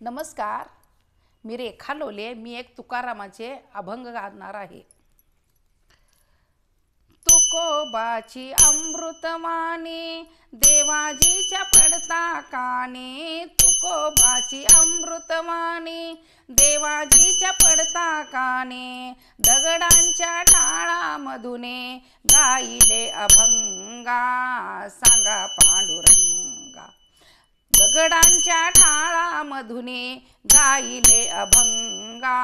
नमस्कार. मी रेखा लोले मी एक तुकारामाचे अभंग गाणार आहे. तुकोबाची अमृतवाणी देवाजीच्या पडता कानी तुकोबाची अमृतवाणी देवाजीच्या पडता कानी दगडांच्या टाळामधूने गाईले अभंगा. सांगा पांडुरंग. दगडांच्या टाळामधुने गाईले अभंगा.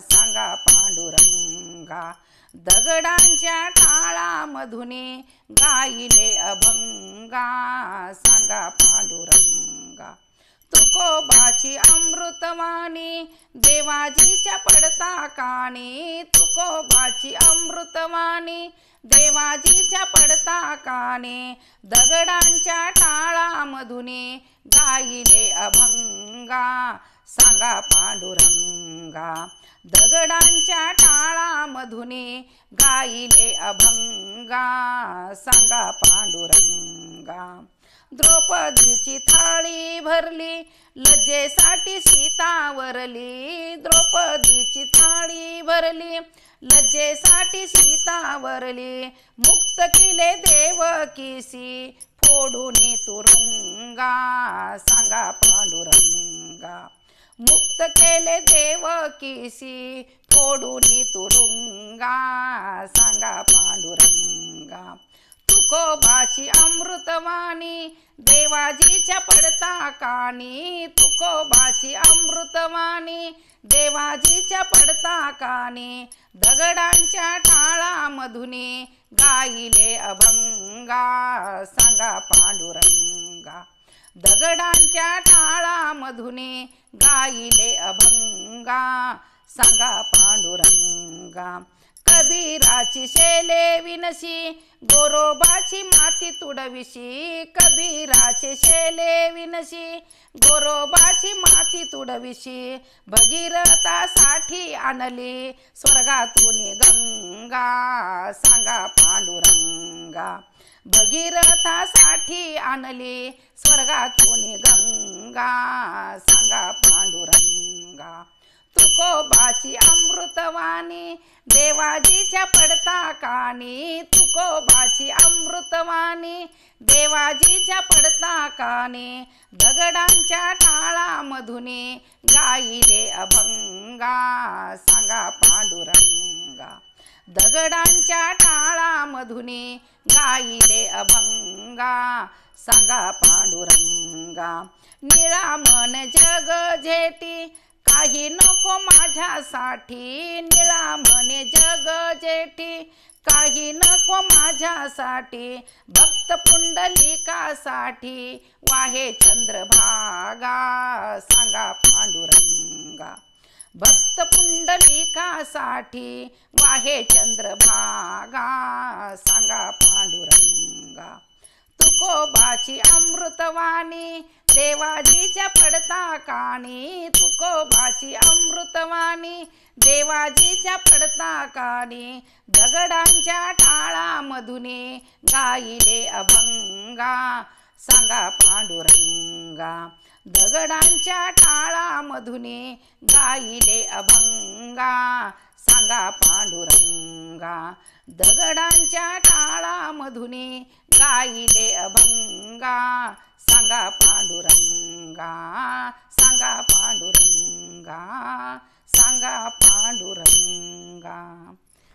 सांगा पांडुरंगा. दगडांच्या टाळामधुने गाईले अभंगा. सांगा पांडुरंगा. तुकोबाची अमृतवाणी देवाजीच्या पडता काणी. तुकोबाची अमृतवाणी देवाजीच्या पडता काणी. दगडांच्या टाळामधुनी गाईले अभंगा. सांगा पांडुरंगा. दगडांच्या टाळामधुने गाईले अभंगा. सांगा पांडुरंगा. द्रौपदीची थाळी भरली लज्जेसाठी सीतावरली द्रौपदीची थाळी भरली लज्जेसाठी सीतावरली मुक्त केले देवकीसी फोडून तुरुंगा सांगा पांडुरंगा. मुक्त केले देवकीसी फोडून तुरुंगा सांगा पांडुरंगा. तुकोबाची अमृतवाणी देवाजीच्या पडता कानी तुकोबाची अमृतवाणी देवाजीच्या पडता कानी दगडांच्या टाळामधुने गाईले अभंगा सांगा पांडुरंगा. दगडांच्या टाळामधुने गाईले अभंगा. सांगा पांडुरंगा कबीराची शेले विनशी गोरोबाची माती तुडविशी. कबीराचे शेले विनशी गोरोबाची माती तुडविशी. भगीरथासाठी आणली स्वर्गातून गंगा. सांगा पांडुरंगा. भगीरथासाठी आणली स्वर्गातून गंगा. सांगा पांडुरंगा. तुकोबाची अमृतवाणी देवाजीच्या पडता कानी तुकोबाची अमृतवाणी देवाजीच्या पडता कानी दगडांच्या टाळामधुनी गाईले अभंगा. सांगा दगडांच्या टाळामधुने गाईले अभंगा सांगा पांडुरंगा. निळा मन जग झेटी काही नको माझ्यासाठी. निळा म्हणे जग जेठी काही नको माझ्यासाठी. भक्त पुंडलिकासाठी वाहे चंद्रभागा सांगा पांडुरंगा. भक्त पुंडलिकासाठी वाहे चंद्रभागा सांगा पांडुरंगा. तुकोबाची अमृतवाणी देवाजीच्या पडता काणी. तुकोबाची अमृतवाणी देवाजीच्या पडता काणी. दगडांच्या टाळामधुने गाईले अभंगा सांगा पांडुरंगा. दगडांच्या टाळामधुने गाईले अभंगा. सांगा पांडुरंगा. दगडांच्या टाळामधुने गाईले अभंगा. सांगा पांडुरंगा. सांगा पांडुरंगा. सांगा पांडुरंगा.